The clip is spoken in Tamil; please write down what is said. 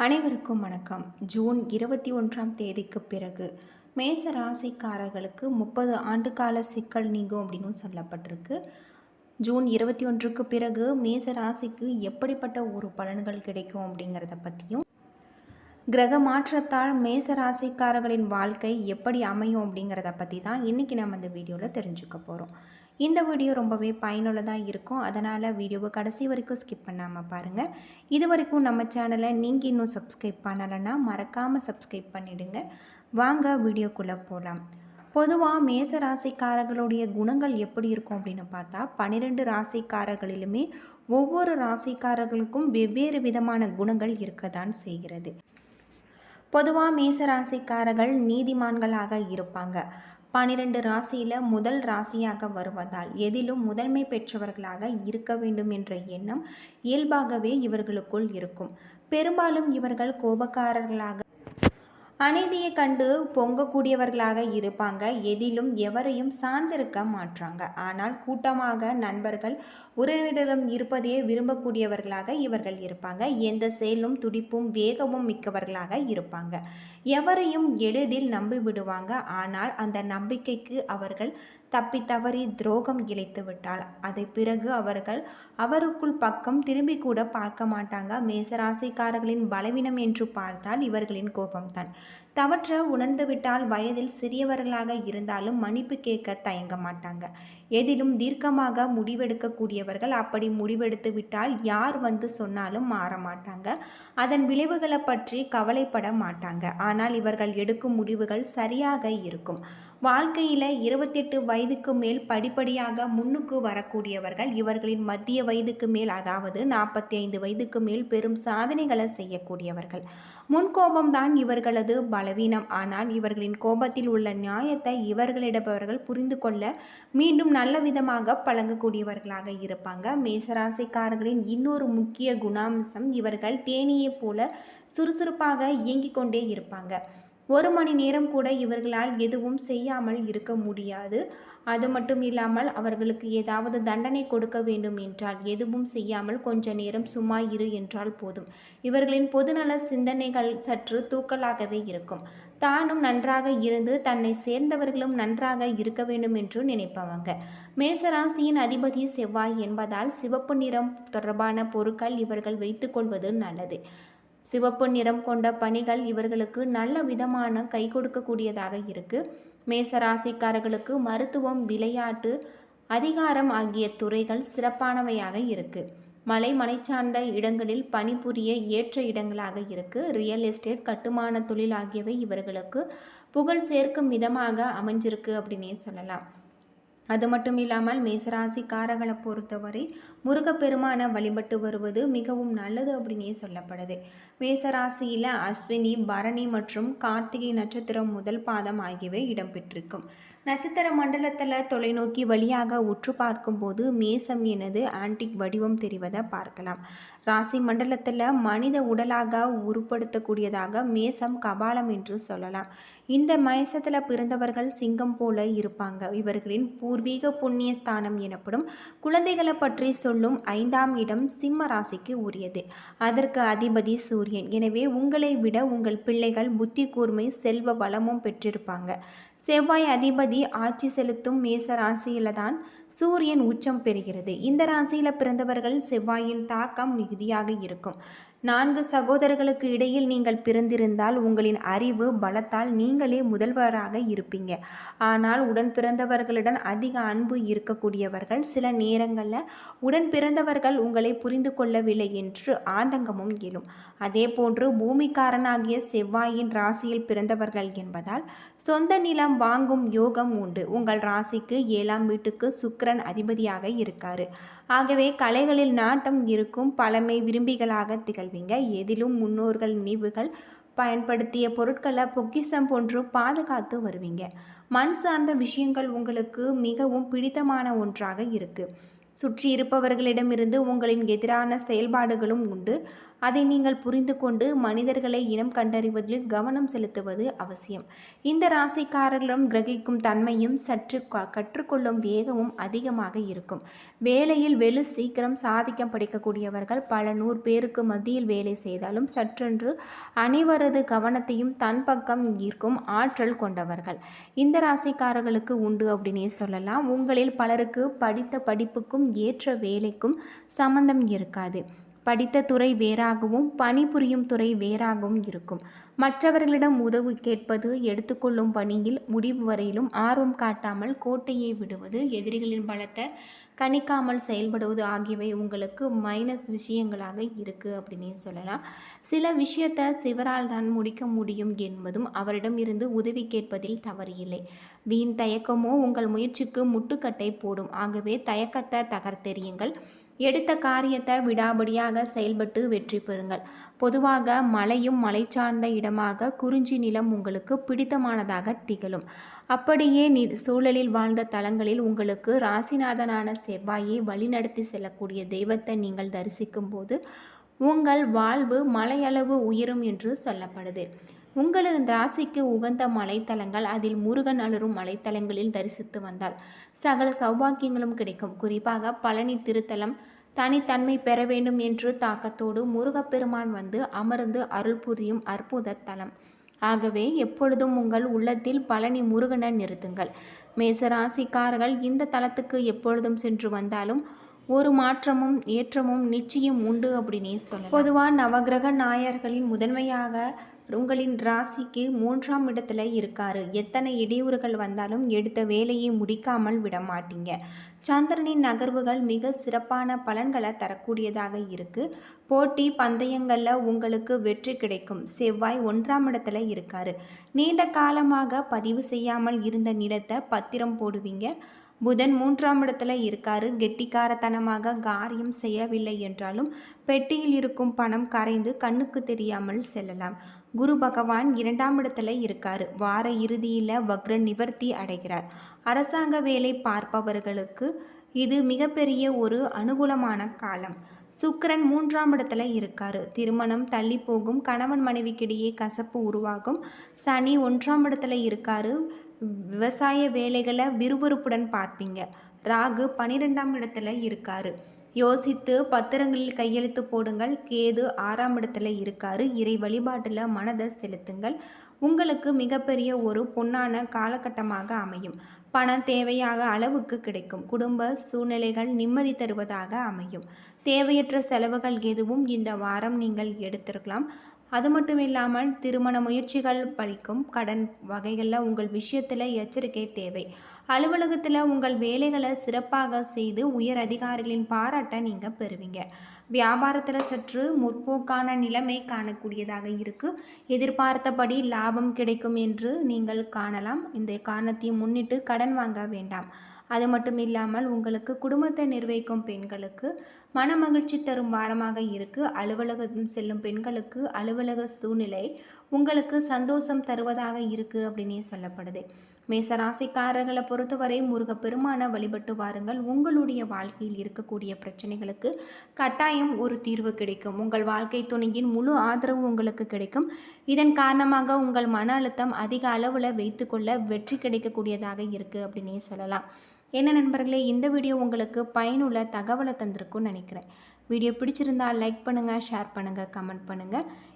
அனைவருக்கும் வணக்கம். ஜூன் இருபத்தி ஒன்றாம் தேதிக்கு பிறகு மேச ராசிக்காரர்களுக்கு முப்பது ஆண்டுகால சிக்கல் நீங்கும் அப்படின்னு சொல்லப்பட்டிருக்கு. ஜூன் இருபத்தி ஒன்றுக்கு பிறகு மேச ராசிக்கு எப்படிப்பட்ட ஒரு பலன்கள் கிடைக்கும் அப்படிங்கிறத பற்றியும் கிரக மாற்றத்தால் மேச ராசிக்காரர்களின் வாழ்க்கை எப்படி அமையும் அப்படிங்கிறத பற்றி தான் இன்றைக்கி நம்ம இந்த வீடியோவில் தெரிஞ்சுக்க போகிறோம் இந்த வீடியோ ரொம்பவே பயனுள்ளதாக இருக்கும். அதனால் வீடியோவை கடைசி வரைக்கும் ஸ்கிப் பண்ணாமல் பாருங்கள் இது வரைக்கும் நம்ம சேனலை நீங்கள் இன்னும் சப்ஸ்கிரைப் பண்ணலைன்னா மறக்காமல் சப்ஸ்கிரைப் பண்ணிவிடுங்க வாங்க வீடியோக்குள்ளே போகலாம் பொதுவாக மேச ராசிக்காரர்களுடைய குணங்கள் எப்படி இருக்கும் அப்படின்னு பார்த்தா பன்னிரெண்டு ராசிக்காரர்களிலுமே ஒவ்வொரு ராசிக்காரர்களுக்கும் வெவ்வேறு விதமான குணங்கள் இருக்க தான் செய்கிறது. பொதுவாக மேச ராசிக்காரர்கள் நீதிமான்களாக இருப்பாங்க. பனிரெண்டு ராசியில் முதல் ராசியாக வருவதால் எதிலும் முதன்மை பெற்றவர்களாக இருக்க வேண்டும் என்ற எண்ணம் இயல்பாகவே இவர்களுக்குள் இருக்கும். பெரும்பாலும் இவர்கள் கோபக்காரர்களாக அநீதியை கண்டு பொங்கக்கூடியவர்களாக இருப்பாங்க. எதிலும் எவரையும் சார்ந்திருக்க மாட்டாங்க. ஆனால் கூட்டமாக நண்பர்கள் உறவினரிடம் இருப்பதே விரும்பக்கூடியவர்களாக இவர்கள் இருப்பாங்க. எந்த செயலும் துடிப்பும் வேகமும் மிக்கவர்களாக இருப்பாங்க. எவரையும் எளிதில் நம்பி விடுவாங்க ஆனால் அந்த நம்பிக்கைக்கு அவர்கள் தப்பி தவறி துரோகம் இழைத்து விட்டால் அதை பிறகு அவர்கள் அவருக்குள் பக்கம் திரும்பி கூட பார்க்க மாட்டாங்க. மேசராசிக்காரர்களின் பலவீனம் என்று பார்த்தால் இவர்களின் கோபம்தான் தவற்ற உணர்ந்துவிட்டால் வயதில் சிறியவர்களாக இருந்தாலும் மன்னிப்பு கேட்க தயங்க மாட்டாங்க. எதிலும் தீர்க்கமாக முடிவெடுக்கக்கூடியவர்கள் அப்படி முடிவெடுத்து விட்டால் யார் வந்து சொன்னாலும் மாற மாட்டாங்க. அதன் விளைவுகளை பற்றி கவலைப்பட மாட்டாங்க. ஆனால் இவர்கள் எடுக்கும் முடிவுகள் சரியாக இருக்கும். வாழ்க்கையில் இருபத்தெட்டு வயதுக்கு மேல் படிப்படியாக முன்னுக்கு வரக்கூடியவர்கள் இவர்களின் மத்திய வயதுக்கு மேல் அதாவது நாற்பத்தி ஐந்து வயதுக்கு மேல் பெரும் சாதனைகளை செய்யக்கூடியவர்கள். முன்கோபம்தான் இவர்களது பலவீனம். ஆனால் இவர்களின் கோபத்தில் உள்ள நியாயத்தை இவர்களிடப்பவர்கள் புரிந்து கொள்ள மீண்டும் நல்ல விதமாக பழங்கக்கூடியவர்களாக இருப்பாங்க. மேசராசிக்காரர்களின் இன்னொரு முக்கிய குணாம்சம் இவர்கள் தேனியை போல சுறுசுறுப்பாக இயங்கிக் கொண்டே இருப்பாங்க. ஒரு மணி நேரம் கூட இவர்களால் எதுவும் செய்யாமல் இருக்க முடியாது. அது மட்டும் இல்லாமல் அவர்களுக்கு ஏதாவது தண்டனை கொடுக்க வேண்டும் என்றால் எதுவும் செய்யாமல் கொஞ்ச நேரம் சும்மா இரு என்றால் போதும். இவர்களின் பொதுநல சிந்தனைகள் சற்று தூக்கலாகவே இருக்கும். தானும் நன்றாக இருந்து தன்னை சேர்ந்தவர்களும் நன்றாக இருக்க வேண்டும் என்று நினைப்பவங்க. மேசராசியின் அதிபதி செவ்வாய் என்பதால் சிவப்பு நிறம் தொடர்பான பொருட்கள் இவர்கள் வைத்துக்கொள்வது நல்லது. சிவப்பு நிறம் கொண்ட பணிகள் இவர்களுக்கு நல்ல விதமான கை கொடுக்கக்கூடியதாக இருக்கு. மேசராசிக்காரர்களுக்கு மருத்துவம் விளையாட்டு அதிகாரம் ஆகிய துறைகள் சிறப்பானவையாக இருக்கு. மலை மலை சார்ந்த இடங்களில் பணிபுரிய ஏற்ற இடங்களாக இருக்கு. ரியல் எஸ்டேட் கட்டுமான தொழில் ஆகியவை இவர்களுக்கு புகழ் சேர்க்கும் விதமாக அமைஞ்சிருக்கு அப்படின்னே சொல்லலாம். அது மட்டும் இல்லாமல் மேசராசிக்காரர்களை பொறுத்தவரை முருகப்பெருமானை வழிபட்டு வருவது மிகவும் நல்லது அப்படின்னே சொல்லப்படுது. மேசராசியில் அஸ்வினி பரணி மற்றும் கார்த்திகை நட்சத்திரம் முதல் பாதம் ஆகியவை இடம்பெற்றிருக்கும். நட்சத்திர மண்டலத்தில் தொலைநோக்கி வழியாக உற்று பார்க்கும்போது மேசம் எனது ஆன்டிக் வடிவம் தெரிவதை பார்க்கலாம். ராசி மண்டலத்தில் மனித உடலாக உருப்படுத்தக்கூடியதாக மேசம் கபாலம் என்று சொல்லலாம். இந்த மேசத்தில் பிறந்தவர்கள் சிங்கம் போல இருப்பாங்க. இவர்களின் பூர்வீக புண்ணிய ஸ்தானம் எனப்படும் குழந்தைகளை பற்றி சொல்லும் ஐந்தாம் இடம் சிம்ம ராசிக்கு உரியது. அதற்கு அதிபதி சூரியன். எனவே உங்களை விட உங்கள் பிள்ளைகள் புத்தி கூர்மை செல்வ வளமும் பெற்றிருப்பாங்க. செவ்வாய் அதிபதி ஆட்சி செலுத்தும் மேச ராசியில தான் சூரியன் உச்சம் பெறுகிறது. இந்த ராசியில் பிறந்தவர்கள் செவ்வாயின் தாக்கம் மிகுதியாக இருக்கும். நான்கு சகோதரர்களுக்கு இடையில் நீங்கள் பிறந்திருந்தால் உங்களின் அறிவு பலத்தால் நீங்களே முதல்வராக இருப்பீங்க. ஆனால் உடன் பிறந்தவர்களுடன் அதிக அன்பு இருக்கக்கூடியவர்கள் சில நேரங்களில் உடன் பிறந்தவர்கள் உங்களை புரிந்து கொள்ளவில்லை என்று ஆதங்கமும் எழும். அதே போன்று பூமிக்காரனாகிய செவ்வாயின் ராசியில் பிறந்தவர்கள் என்பதால் சொந்த நிலம் வாங்கும் யோகம் உண்டு. உங்கள் ராசிக்கு ஏழாம் வீட்டுக்கு சுக்கிரன் அதிபதியாக இருக்காரு. ஆகவே கலைகளில் நாட்டம் இருக்கும் பழமை விரும்பிகளாக திகழ்வீங்க. எதிலும் முன்னோர்கள் நினைவுகள் பயன்படுத்திய பொருட்களை பொக்கிசம் போன்று பாதுகாத்து வருவீங்க. மண் சார்ந்த விஷயங்கள் உங்களுக்கு மிகவும் பிடித்தமான ஒன்றாக இருக்குது சுற்றி இருப்பவர்களிடமிருந்து உங்களின் எதிரான செயல்பாடுகளும் உண்டு. அதை நீங்கள் புரிந்து கொண்டு மனிதர்களை இனம் கண்டறிவதில் கவனம் செலுத்துவது அவசியம். இந்த ராசிக்காரர்களும் கிரகிக்கும் தன்மையும் சற்று க- கற்றுக்கொள்ளும் வேகமும் அதிகமாக இருக்கும். வேலையில் வெகு சீக்கிரம் சாதிக்க படிக்கக்கூடியவர்கள் பல நூறு பேருக்கு மத்தியில் வேலை செய்தாலும் சற்றென்று அனைவரது கவனத்தையும் தன் பக்கம் ஈர்க்கும் ஆற்றல் கொண்டவர்கள். இந்த ராசிக்காரர்களுக்கு உண்டு அப்படின்னே சொல்லலாம். உங்களில் பலருக்கு படித்த படிப்புக்கும் ஏற்ற வேலைக்கும் சம்பந்தம் இருக்காது. படித்த துறை வேறாகவும் பணிபுரியும் துறை வேறாகவும் இருக்கும். மற்றவர்களிடம் உதவி கேட்பது எடுத்துக்கொள்ளும் பணியில் முடிவு வரையிலும் ஆர்வம் காட்டாமல் கோட்டையை விடுவது எதிரிகளின் பலத்தை கணிக்காமல் செயல்படுவது ஆகியவை உங்களுக்கு மைனஸ் விஷயங்களாக இருக்குது அப்படின்னு சொல்லலாம். சில விஷயத்தை சிவரால் தான் முடிக்க முடியும் என்பதும் அவரிடம் இருந்து உதவி கேட்பதில் தவறு இல்லை. வீண் தயக்கமோ உங்கள் முயற்சிக்கு முட்டுக்கட்டை போடும். ஆகவே தயக்கத்தை தகர்த்தெறியுங்கள். எடுத்த காரியத்தை விடாபடியாக செயல்பட்டு வெற்றி பெறுங்கள். பொதுவாக மலையும் மலை சார்ந்த இடமாக குறிஞ்சி நிலம் உங்களுக்கு பிடித்தமானதாக திகழும். அப்படியே நி சூழலில் வாழ்ந்த தலங்களில் உங்களுக்கு ராசிநாதனான செவ்வாயை வழிநடத்தி செல்லக்கூடிய தெய்வத்தை நீங்கள் தரிசிக்கும் போது உங்கள் வாழ்வு மலையளவு உயரும் என்று சொல்லப்படுது. உங்களது ராசிக்கு உகந்த மலைத்தலங்கள் அதில் முருகன் அலரும் மலைத்தலங்களில் தரிசித்து வந்தால் சகல சௌபாக்கியங்களும் கிடைக்கும். குறிப்பாக பழனி திருத்தலம் தனித்தன்மை பெற வேண்டும் என்று தாக்கத்தோடு முருகப்பெருமான் வந்து அமர்ந்து அருள் புரியும் அற்புத தலம். ஆகவே எப்பொழுதும் உங்கள் உள்ளத்தில் பழனி முருகனை நிறுத்துங்கள். மேசராசிக்காரர்கள் இந்த தலத்துக்கு எப்பொழுதும் சென்று வந்தாலும் ஒரு மாற்றமும் ஏற்றமும் நிச்சயம் உண்டு அப்படின்னே சொல்லலாம். பொதுவாக நவகிரக நாயர்களின் முதன்மையாக உங்களின் ராசிக்கு மூன்றாம் இடத்துல இருக்காரு. எத்தனை இடையூறுகள் வந்தாலும் எடுத்த வேலையை முடிக்காமல் விட மாட்டீங்க. சந்திரனின் நகர்வுகள் மிக சிறப்பான பலன்களை தரக்கூடியதாக இருக்குது போட்டி பந்தயங்களில் உங்களுக்கு வெற்றி கிடைக்கும். செவ்வாய் ஒன்றாம் இடத்துல இருக்காரு. நீண்ட காலமாக பதிவு செய்யாமல் இருந்த நிலத்தை பத்திரம் போடுவீங்க. புதன் மூன்றாம் இடத்துல இருக்காரு. கெட்டிக்காரத்தனமாக காரியம் செய்யவில்லை என்றாலும் பெட்டியில் இருக்கும் பணம் கரைந்து கண்ணுக்கு தெரியாமல் செல்லலாம். குரு பகவான் இரண்டாம் இடத்துல இருக்காரு. வார இறுதியில் வக்ர நிவர்த்தி அடைகிறார். அரசாங்க வேலை பார்ப்பவர்களுக்கு இது மிகப்பெரிய ஒரு அனுகூலமான காலம். சுக்கரன் மூன்றாம் இடத்துல இருக்காரு. திருமணம் தள்ளி போகும். கணவன் மனைவிக்கிடையே கசப்பு உருவாகும். சனி ஒன்றாம் இடத்துல இருக்காரு. விவசாய வேலைகளை விறுவிறுப்புடன் பார்ப்பீங்க. ராகு பன்னிரெண்டாம் இடத்துல இருக்காரு. யோசித்து பத்திரங்களில் கையெழுத்து போடுங்கள். கேது ஆறாம் இடத்துல இருக்காரு. இறை வழிபாட்டில் மனதை செலுத்துங்கள். உங்களுக்கு மிகப்பெரிய ஒரு பொன்னான காலகட்டமாக அமையும். பணம் தேவையாக அளவுக்கு கிடைக்கும். குடும்ப சூழ்நிலைகள் நிம்மதி தருவதாக அமையும். தேவையற்ற செலவுகள் எதுவும் இந்த வாரம் நீங்கள் எடுத்திருக்கலாம். அது மட்டும் இல்லாமல் திருமண முயற்சிகள் பலிக்கும். கடன் வகைகளில் உங்கள் விஷயத்தில் எச்சரிக்கை தேவை. அலுவலகத்தில் உங்கள் வேலைகளை சிறப்பாக செய்து உயர் அதிகாரிகளின் பாராட்டை நீங்கள் பெறுவீங்க. வியாபாரத்தில் சற்று முற்போக்கான நிலைமை காணக்கூடியதாக இருக்குது எதிர்பார்த்தபடி லாபம் கிடைக்கும் என்று நீங்கள் காணலாம். இந்த காரணத்தையும் முன்னிட்டு கடன் வாங்க வேண்டாம். அது மட்டும் இல்லாமல் உங்களுக்கு குடும்பத்தை நிர்வகிக்கும் பெண்களுக்கு மன மகிழ்ச்சி தரும் வாரமாக இருக்குது அலுவலகம் செல்லும் பெண்களுக்கு அலுவலக சூழ்நிலை உங்களுக்கு சந்தோஷம் தருவதாக இருக்குது அப்படின்னே சொல்லப்படுது. மேசராசிக்காரர்களை பொறுத்தவரை முருகப்பெருமான வழிபட்டு வாருங்கள். உங்களுடைய வாழ்க்கையில் இருக்கக்கூடிய பிரச்சனைகளுக்கு கட்டாயம் ஒரு தீர்வு கிடைக்கும். உங்கள் வாழ்க்கை துணையின் முழு ஆதரவு உங்களுக்கு கிடைக்கும். இதன் காரணமாக உங்கள் மன அழுத்தம் அதிக அளவில் வைத்துக்கொள்ள வெற்றி கிடைக்கக்கூடியதாக இருக்குது அப்படின்னே சொல்லலாம். என்ன நண்பர்களே இந்த வீடியோ உங்களுக்கு பயனுள்ள தகவலை தந்திருக்கும்னு நினைக்கிறேன். வீடியோ பிடிச்சிருந்தா லைக் பண்ணுங்கள் ஷேர் பண்ணுங்கள் கமெண்ட் பண்ணுங்கள்